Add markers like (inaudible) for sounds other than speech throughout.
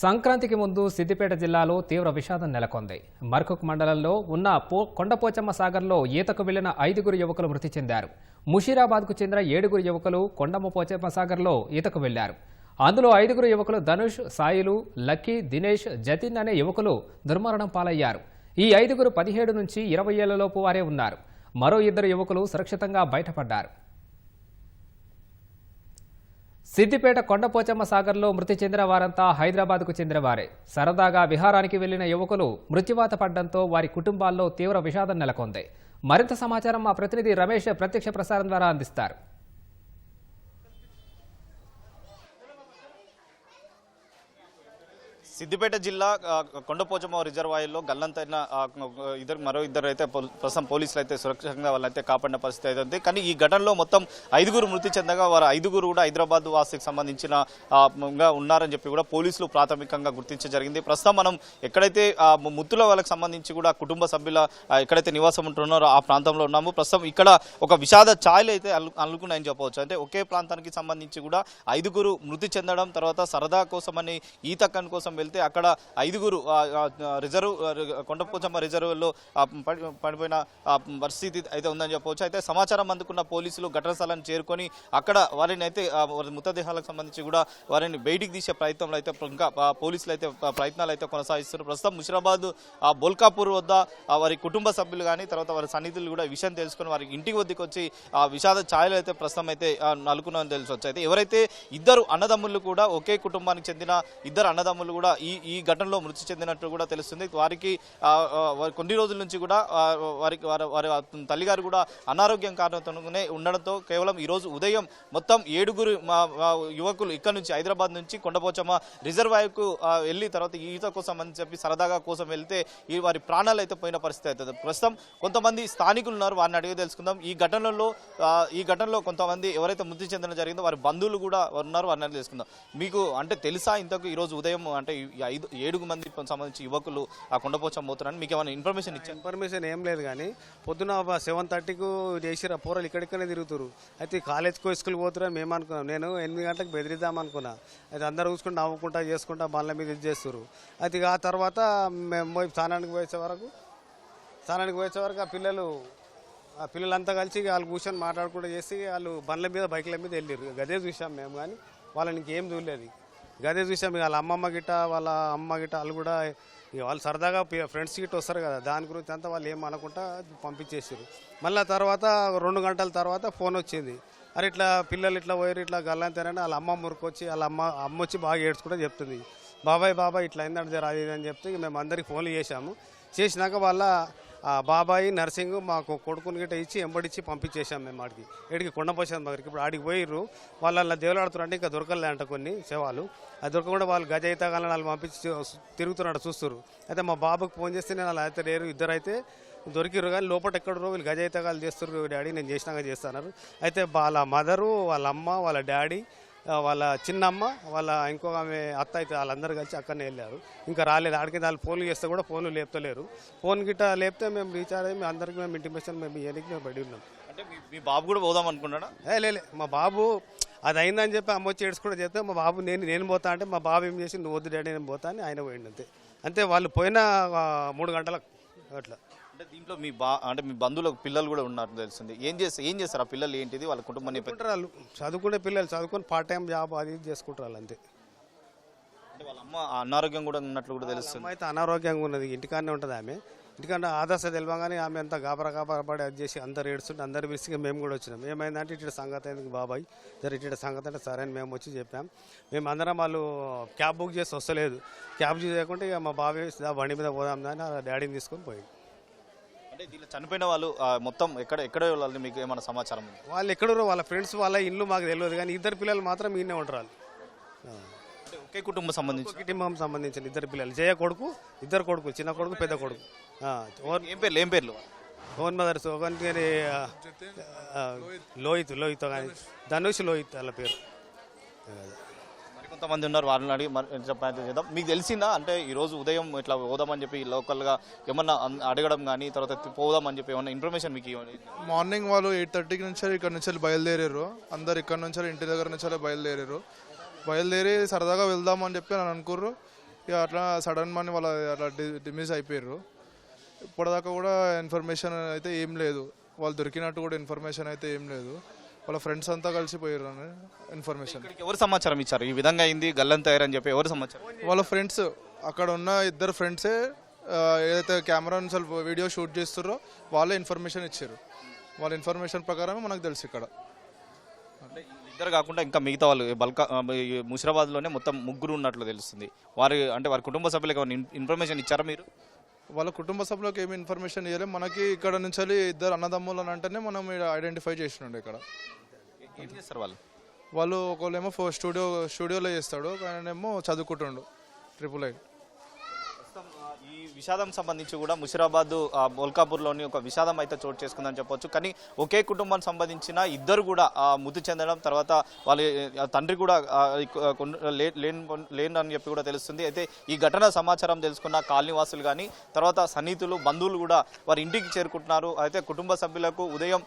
సంక్రాంతికి ముందు సిద్దిపేట జిల్లాలో తీవ్ర విషాదం నెలకొంది. మర్కుక్ మండలంలో ఉన్న పో కొండపోచమ్మ సాగర్లో ఈతకు వెళ్ళిన ఐదుగురు యువకులు మృతి చెందారు. ముషీరాబాద్కు చెందిన ఏడుగురు యువకులు కొండమ్మ పోచమ్మ సాగర్లో ఈతకు వెళ్ళారు అందులో ఐదుగురు యువకులు ధనుష్ సాయిలు లక్కీ దినేష్ జతిన్ అనే యువకులు దుర్మరణం పాలయ్యారు. ఈ ఐదుగురు పదిహేడు నుంచి ఇరవై ఏళ్ళలోపు వారే ఉన్నారు. మరో ఇద్దరు యువకులు సురక్షితంగా బయటపడ్డారు. సిద్దిపేట కొండపోచమ్మ సాగర్లో మృతి చెందిన వారంతా హైదరాబాద్కు చెందినవారే. సరదాగా విహారానికి వెళ్ళిన యువకులు మృత్యువాత పడ్డంతో వారి కుటుంబాల్లో తీవ్ర విషాదం నెలకొంది. మరింత సమాచారం మా ప్రతినిధి రమేష్ ప్రత్యక్ష ప్రసారం ద్వారా అందిస్తారు. సిద్దిపేట జిల్లా కొండపోచమ్మ రిజర్వాయర్లో గల్లంతైన ఇద్దరు మరో ఇద్దరు అయితే ప్రస్తుతం పోలీసులు అయితే సురక్షితంగా వాళ్ళైతే కాపాడిన పరిస్థితి అయితే ఉంది. కానీ ఈ ఘటనలో మొత్తం ఐదుగురు మృతి చెందగా వారు ఐదుగురు కూడా హైదరాబాద్ వాసికి సంబంధించిన ఉన్నారని చెప్పి కూడా పోలీసులు ప్రాథమికంగా గుర్తించడం జరిగింది. ప్రస్తుతం మనం ఎక్కడైతే ఆ, ముత్తుల వాళ్ళకి సంబంధించి కూడా కుటుంబ సభ్యుల ఎక్కడైతే నివాసం ఉంటున్నారో ఆ ప్రాంతంలో ఉన్నాము. ప్రస్తుతం ఇక్కడ ఒక విషాద ఛాయలు అయితే అనుకున్నాయని అల్లుకున్నాయని చెప్పవచ్చు. అంటే ఒకే ప్రాంతానికి సంబంధించి కూడా ఐదుగురు మృతి చెందడం తర్వాత సరదా కోసమని ఈతక్కన్ కోసం వెళ్తే అక్కడ ఐదుగురు రిజర్వ్ కొండపోచమ్మ రిజర్వ్లో పడిపోయిన పరిస్థితి అయితే ఉందని చెప్పవచ్చు. అయితే సమాచారం అందుకున్న పోలీసులు ఘటన స్థలాన్ని చేరుకొని అక్కడ వారిని అయితే వారి మృతదేహాలకు సంబంధించి కూడా వారిని బయటికి తీసే ప్రయత్నంలో అయితే ఇంకా పోలీసులు అయితే ప్రయత్నాలు అయితే కొనసాగిస్తున్నారు. ప్రస్తుతం ముషిరాబాద్ ఆ బోల్కాపూర్ వద్ద వారి కుటుంబ సభ్యులు కానీ తర్వాత వారి సన్నిధులు కూడా ఈ విషయం తెలుసుకొని వారి ఇంటికి వద్దకు వచ్చి ఆ విషాద ఛాయలు అయితే ప్రస్తుతం అయితే ఆ, తెలిసి తెలిసి అయితే ఎవరైతే ఇద్దరు అన్నదమ్ములు కూడా ఒకే కుటుంబానికి చెందిన ఇద్దరు అన్నదమ్ములు కూడా ఈ ఈ ఘటనలో మృతి చెందినట్టు కూడా తెలుస్తుంది. వారికి వారి కొన్ని రోజుల నుంచి కూడా వారికి వారి వారి తల్లిగారు కూడా అనారోగ్యం కారణంతోనే ఉండడంతో కేవలం ఈరోజు ఉదయం మొత్తం ఏడుగురు మా యువకులు ఇక్కడ నుంచి హైదరాబాద్ నుంచి కొండపోచమ్మ రిజర్వాయర్కు వెళ్ళి తర్వాత ఈత కోసం అని చెప్పి సరదాగా కోసం వెళ్తే ఈ వారి ప్రాణాలు అయితే పోయిన పరిస్థితి అవుతుంది. ప్రస్తుతం కొంతమంది స్థానికులు ఉన్నారు వారిని అడిగి తెలుసుకుందాం. ఈ ఘటనలో ఈ ఘటనలో కొంతమంది ఎవరైతే మృతి చెందడం జరిగిందో వారి బంధువులు కూడా ఉన్నారు వారిని అడిగి తెలుసుకుందాం. మీకు అంటే తెలుసా ఇంతకు ఈరోజు ఉదయం అంటే ఈ ఐదు ఏడుగు మంది సంబంధించి యువకులు ఆ కొండపోచం పోతున్నారని మీకు ఏమైనా ఇన్ఫర్మేషన్ ఇచ్చారు? ఇన్ఫర్మేషన్ ఏం లేదు కానీ పొద్దున సెవెన్ థర్టీకు చేసిరా పోరలు ఇక్కడిక్కడే తిరుగుతారు అయితే కాలేజ్కి స్కూల్ పోతున్నారు మేము అనుకున్నాం. నేను ఎనిమిది గంటలకు బెదిరిద్దాం అనుకున్నా. అయితే అందరు చూసుకుంటూ నవ్వుకుంటా చేసుకుంటా బండ్ల మీద ఇది చేస్తారు అయితే ఆ తర్వాత మేము పోయి స్నానానికి పోయే వరకు స్నానానికి పోయే వరకు ఆ పిల్లలు ఆ పిల్లలంతా కలిసి వాళ్ళు కూర్చొని మాట్లాడుకుంటూ చేసి వాళ్ళు బండ్ల మీద బైక్ల మీద వెళ్ళారు గదే చూసాం మేము కానీ వాళ్ళని ఇంకేం చూడలేదు. గదే చూసాం ఇక వాళ్ళ అమ్మమ్మ గిట్ట వాళ్ళ అమ్మ గిట్ట వాళ్ళు కూడా ఇక వాళ్ళు సరదాగా ఫ్రెండ్స్ గిట్ట వస్తారు కదా దాని గురించి అంతా వాళ్ళు ఏం అనకుండా పంపించేసారు మళ్ళీ తర్వాత రెండు గంటల తర్వాత ఫోన్ వచ్చింది. అరే ఇట్లా పిల్లలు ఇట్లా పోయారు ఇట్లా గల్లంతేనని వాళ్ళ అమ్మ మురుకొచ్చి వాళ్ళ అమ్మ అమ్మ వచ్చి బాగా ఏడ్చుకుంటే చెప్తుంది. బాబాయ్ బాబాయ్ ఇట్లా అయిందంటే జర ఇది అని చెప్తే ఇక మేము అందరికి ఫోన్లు చేశాము. చేసినాక వాళ్ళ బాబాయి నర్సింగ్ మాకు కొడుకుని గిట్ట ఇచ్చి ఎంబడిచ్చి పంపించేసాం మేము ఆడికి. ఇక్కడికి కొండపోసాం దగ్గరికి. ఇప్పుడు ఆడికి పోయిర్రు. వాళ్ళు అలా దేవులాడుతున్నారు అంటే ఇంకా దొరకలే అంట కొన్ని సేవలు. అది దొరకకుండా వాళ్ళు గజ అయితే వాళ్ళు పంపించి తిరుగుతున్నాడు చూస్తారు అయితే మా బాబుకు ఫోన్ చేస్తే నేను అలా అయితే లేరు. ఇద్దరు అయితే దొరికిర్రు కానీ లోపల ఎక్కడో వీళ్ళు గజ అయితే చేస్తారు డాడీ నేను చేసినాక చేస్తున్నారు అయితే వాళ్ళ మదరు వాళ్ళ అమ్మ వాళ్ళ డాడీ వాళ్ళ చిన్నమ్మ వాళ్ళ ఇంకొక ఆమె అత్త అయితే వాళ్ళందరూ కలిసి అక్కడనే వెళ్ళారు. ఇంకా రాలేదు. ఆడికి వాళ్ళు ఫోన్లు చేస్తే కూడా ఫోన్లు లేపుతలేరు. ఫోన్ గిట్ట లేపితే మేము రీఛార్జ్ అయ్యి మేము అందరికి మేము ఇంటిమేషన్ మేము ఇవన్నీ మేము పడి ఉన్నాం. అంటే మీ- బాబు కూడా పోదాం అనుకున్నాడా? ఏ లేలే మా బాబు అది అయిందని చెప్పి అమ్మ వచ్చి ఏడ్చుకుంటూ చెప్తే మా బాబు నేను నేను పోతా అంటే మా బాబు ఏం చేసి నువ్వు వద్దు డాడీ నేను పోతా అని ఆయన పోయిండు అంతే. అంతే వాళ్ళు పోయిన మూడు గంటలకు అట్లా. అంటే దీంట్లో మీ బా అంటే మీ బంధువుల పిల్లలు కూడా ఉన్నారు తెలిసింది. ఏం చేస్తారు ఏం చేస్తారు? ఆ పిల్లలు ఏంటిది? వాళ్ళ కుటుంబం వాళ్ళు. చదువుకునే పిల్లలు చదువుకొని పార్ట్ టైం జాబ్ అది చేసుకుంటారు అంతే. అంటే వాళ్ళ అమ్మ అనారోగ్యం కూడా ఉన్నట్లు కూడా తెలుస్తుంది. అయితే అనారోగ్యంగా ఉన్నది. ఇంటికాడనే ఉంటుంది ఆమె. ఇంటికన్నా ఆదర్శ తెలియగానే ఆమె అంతా గాబరా గాబరా పడి అది చేసి అందరు ఏడుస్తుంటే అందరు పిలిచి మేము కూడా వచ్చినాం. ఏమైందంటే ఇటు సంగతి అయింది బాబాయ్? జర ఇటు సంగతి అంటే సరే అని మేము వచ్చి చెప్పాం. మేము అందరం వాళ్ళు క్యాబ్ బుక్ చేసి వస్తలేదు. క్యాబ్ చేయకుంటే ఇక మా బాబాయ్ "దా, బండి మీద పోదాం అని ఆ డాడీని తీసుకొని పోయి అంటే దీనిలో చనిపోయిన వాళ్ళు ఆ, మొత్తం ఎక్కడ ఎక్కడ వాళ్ళని మీకు ఏమైనా సమాచారం ఉంది? వాళ్ళు ఎక్కడో వాళ్ళ ఫ్రెండ్స్ వాళ్ళ ఇల్లు మాకు తెలియదు కానీ ఇద్దరు పిల్లలు మాత్రం ఈయనే ఉంటారు వాళ్ళు. ఆ. అంటే ఒకే కుటుంబం సంబంధించి? కుటుంబం సంబంధించిన ఇద్దరు పిల్లలు జయ కొడుకు ఇద్దరు కొడుకు చిన్న కొడుకు పెద్ద కొడుకు. ఆ, ఓన్ ఏం పేర్లు ఏం పేర్లు? ఓన్ మదర్స్ ఒకటి లోహిత్ లోహిత్ కానీ ధనుష్ లోహిత్ వాళ్ళ పేరు. కొంతమంది ఉన్నారు వాళ్ళని అడిగి మరి ప్రయత్నం చేద్దాం. మీకు తెలిసిందా? అంటే ఈరోజు ఉదయం ఇట్లా పోదామని చెప్పి లోకల్గా ఏమన్నా అడగడం కానీ తర్వాత పోదామని చెప్పి ఏమన్నా ఇన్ఫర్మేషన్ మీకు ఇవ్వండి. మార్నింగ్ వాళ్ళు ఎయిట్ థర్టీకి నుంచి ఇక్కడ నుంచి బయలుదేరారు. అందరు ఇక్కడ నుంచి ఇంటి దగ్గర నుంచి వెళ్ళి బయలుదేరారు. బయలుదేరి సరదాగా వెళ్దాం అని చెప్పి అని అనుకుర్రు. ఇక అట్లా సడన్ మనీ వాళ్ళు అట్లా డిమిస్ అయిపోయారు ఇప్పటిదాకా కూడా ఇన్ఫర్మేషన్ అయితే ఏం లేదు. వాళ్ళు దొరికినట్టు కూడా ఇన్ఫర్మేషన్ అయితే ఏం లేదు. వాళ్ళ ఫ్రెండ్స్ అంతా కలిసిపోయారు అని ఇన్ఫర్మేషన్ ఇక్కడికి ఎవరు సమాచారం ఇచ్చారు? ఈ విధంగా అయింది గల్లంత అయ్యారని చెప్పి ఎవరు సమాచారం? వాళ్ళ ఫ్రెండ్స్ అక్కడ ఉన్న ఇద్దరు ఫ్రెండ్సే ఆ, ఏదైతే కెమెరా నుంచి వాళ్ళు వీడియో షూట్ చేస్తారో వాళ్ళే ఇన్ఫర్మేషన్ ఇచ్చారు. వాళ్ళ ఇన్ఫర్మేషన్ ప్రకారమే మనకు తెలుసు ఇక్కడ. అంటే ఇద్దరు కాకుండా ఇంకా మిగతా వాళ్ళు బల్కా ముషిరాబాద్లోనే మొత్తం ముగ్గురు ఉన్నట్లు తెలుస్తుంది. వారి అంటే వారి కుటుంబ సభ్యులకు ఏమైనా ఇన్- ఇన్ఫర్మేషన్ ఇచ్చారా మీరు? వాళ్ళ కుటుంబ సభ్యులకు ఏమి ఇన్ఫర్మేషన్ ఇవ్వలేదు మనకి ఇక్కడ నుంచి ఇద్దరు అన్నదమ్ములు అని అంటేనే మనం ఐడెంటిఫై చేసినాడు ఇక్కడ. ఏం చేస్తారు వాళ్ళు? వాళ్ళు ఒకళ్ళేమో ఫో స్టూడియో స్టూడియోలో చేస్తాడు. ఆయనేమో చదువుకుంటుండు. ట్రిపుల్ ఐ ఈ విషాదం సంబంధించి కూడా ముషిరాబాద్ బోల్కాపూర్లోని ఒక విషాదం అయితే చోటు చేసుకుందని చెప్పొచ్చు. కానీ ఒకే కుటుంబానికి సంబంధించిన ఇద్దరు కూడా మృతి చెందడం తర్వాత వాళ్ళ తండ్రి కూడా లే- లేన్ అని చెప్పి కూడా తెలుస్తుంది. అయితే ఈ ఘటన సమాచారం తెలుసుకున్న కాలనీవాసులు కానీ తర్వాత సన్నిహితులు బంధువులు కూడా వారి ఇంటికి చేరుకుంటున్నారు. అయితే కుటుంబ సభ్యులకు ఉదయం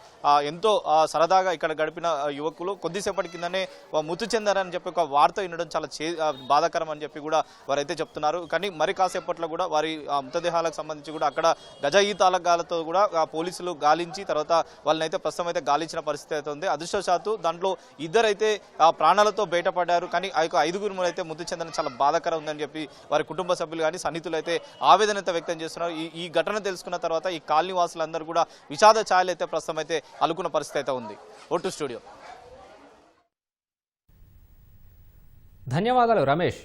ఎంతో సరదాగా ఇక్కడ గడిపిన యువకులు కొద్దిసేపటి కిందనే మృతి చెందారని చెప్పి ఒక వార్త వినడం చాలా చే బాధాకరం అని చెప్పి కూడా వారైతే చెప్తున్నారు. కానీ మరి కాసేపట్లో కూడా వారి వారి మృతదేహాలకు సంబంధించి కూడా అక్కడ గజ ఈతాలకాలతో కూడా పోలీసులు గాలించి తర్వాత వాళ్ళని అయితే ప్రస్తుతం అయితే గాలించిన పరిస్థితి అయితే ఉంది. అదృష్టవశాత్తు దాంట్లో ఇద్దరైతే ప్రాణాలతో బయటపడ్డారు. కానీ ఆ యొక్క ఐదుగురు అయితే మృతి చెందడం చాలా బాధాకరం ఉందని చెప్పి వారి కుటుంబ సభ్యులు కానీ సన్నిహితులు అయితే ఆవేదన వ్యక్తం చేస్తున్నారు. ఈ ఈ ఘటన తెలుసుకున్న తర్వాత ఈ కాలనీ వాసులందరూ కూడా విషాద ఛాయలు అయితే ప్రస్తుతం అయితే అలుకున్న పరిస్థితి అయితే ఉంది. ఓటు స్టూడియో. ధన్యవాదాలు రమేష్.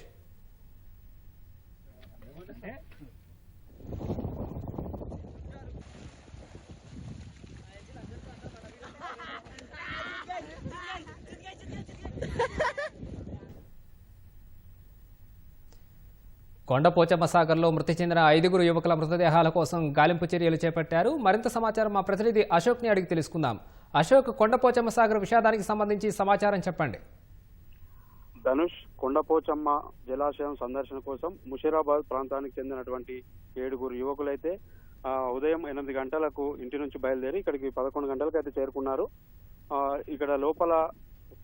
కొండపోచమ్మ సాగర్లో మృతి చెందిన ఐదుగురు యువకుల మృతదేహాల కోసం గాలింపు చర్యలు చేపట్టారు. మరింత సమాచారం మా ప్రతినిధి అశోక్ని అడిగి తెలుసుకుందాం. అశోక్ కొండపోచమ్మ సాగర్ విషాదానికి సంబంధించి సమాచారం చెప్పండి. ధనుష్ కొండపోచమ్మ జలాశయం సందర్శన కోసం ముషీరాబాద్ ప్రాంతానికి చెందినటువంటి ఏడుగురు యువకులైతే ఉదయం ఎనిమిది గంటలకు ఇంటి నుంచి బయలుదేరి ఇక్కడికి పదకొండు గంటలకు అయితే చేరుకున్నారు. ఇక్కడ లోపల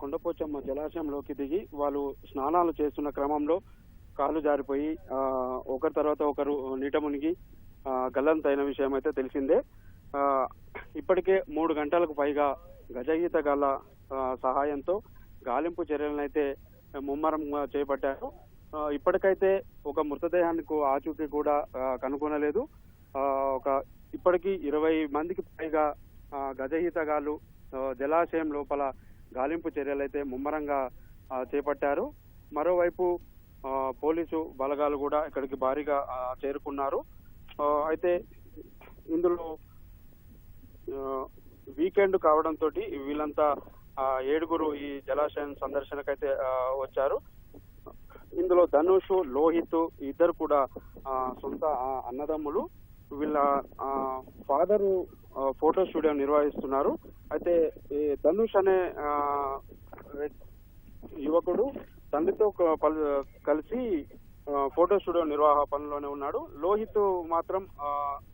కొండపోచమ్మ జలాశయంలోకి దిగి వాళ్ళు స్నానాలు చేస్తున్న క్రమంలో కాలు జారిపోయి ఒకరి తర్వాత ఒకరు నీట మునిగి గల్లంతైన విషయం అయితే తెలిసిందే. ఇప్పటికే మూడు గంటలకు పైగా గజగీత గల సహాయంతో గాలింపు చర్యలనైతే ముమ్మరం ముమ్మరంగా చేపట్టారు ఇప్పటికైతే ఒక మృతదేహానికి ఆచూకీ కూడా కనుగొనలేదు. ఒక ఇప్పటికీ ఇరవై మందికి పైగా ఆ, జలాశయం లోపల గాలింపు చర్యలైతే ముమ్మరంగా చేపట్టారు. మరోవైపు పోలీసు బలగాలు కూడా ఇక్కడికి భారీగా చేరుకున్నారు. అయితే ఇందులో వీకెండ్ కావడంతో వీళ్ళంతా ఏడుగురు ఈ జలాశయం సందర్శనకైతే వచ్చారు. ఇందులో ధనుష్ లోహిత్ ఇద్దరు కూడా సొంత అన్నదమ్ములు. వీళ్ళ ఫాదర్ ఫోటో స్టూడియో నిర్వహిస్తున్నారు. అయితే ఈ ధనుష్ అనే యువకుడు తండ్రితో కలిసి ఫోటో స్టూడియో నిర్వాహ పనిలోనే ఉన్నాడు. లోహిత్ మాత్రం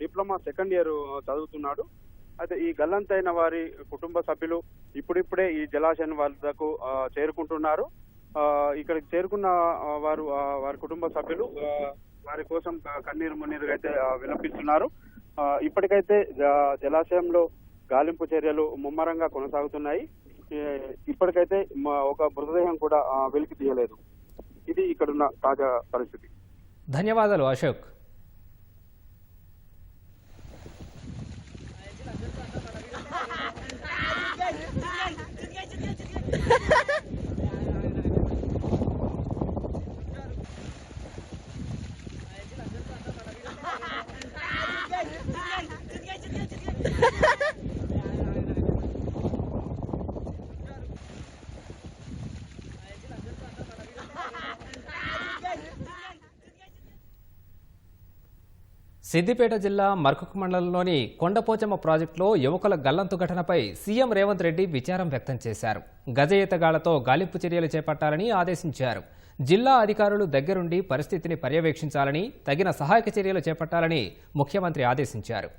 డిప్లొమా సెకండ్ ఇయర్ చదువుతున్నాడు. అయితే ఈ గల్లంతైన వారి కుటుంబ సభ్యులు ఇప్పుడిప్పుడే ఈ జలాశయం వద్దకు చేరుకుంటున్నారు. ఇక్కడికి చేరుకున్న వారు వారి కుటుంబ సభ్యులు వారి కోసం కన్నీరు మున్నీరు అయితే విలపిస్తున్నారు. ఇప్పటికైతే జ- జలాశయంలో గాలింపు చర్యలు ముమ్మరంగా కొనసాగుతున్నాయి. ఇప్పటికైతే మ- ఒక మృతదేహం కూడా వెలికి తీయలేదు. ఇది ఇక్కడున్న తాజా పరిస్థితి. ధన్యవాదాలు అశోక్. (laughs) సిద్దిపేట జిల్లా మర్కుక్ మండలంలోని కొండపోచమ్మ ప్రాజెక్టులో యువకుల గల్లంతు ఘటనపై సీఎం రేవంత్ రెడ్డి విచారం వ్యక్తం చేశారు. గజ ఈతగాళ్ళతో గాలింపు చర్యలు చేపట్టాలని ఆదేశించారు. జిల్లా అధికారులు దగ్గరుండి పరిస్థితిని పర్యవేక్షించాలని తగిన సహాయక చర్యలు చేపట్టాలని ముఖ్యమంత్రి ఆదేశించారు.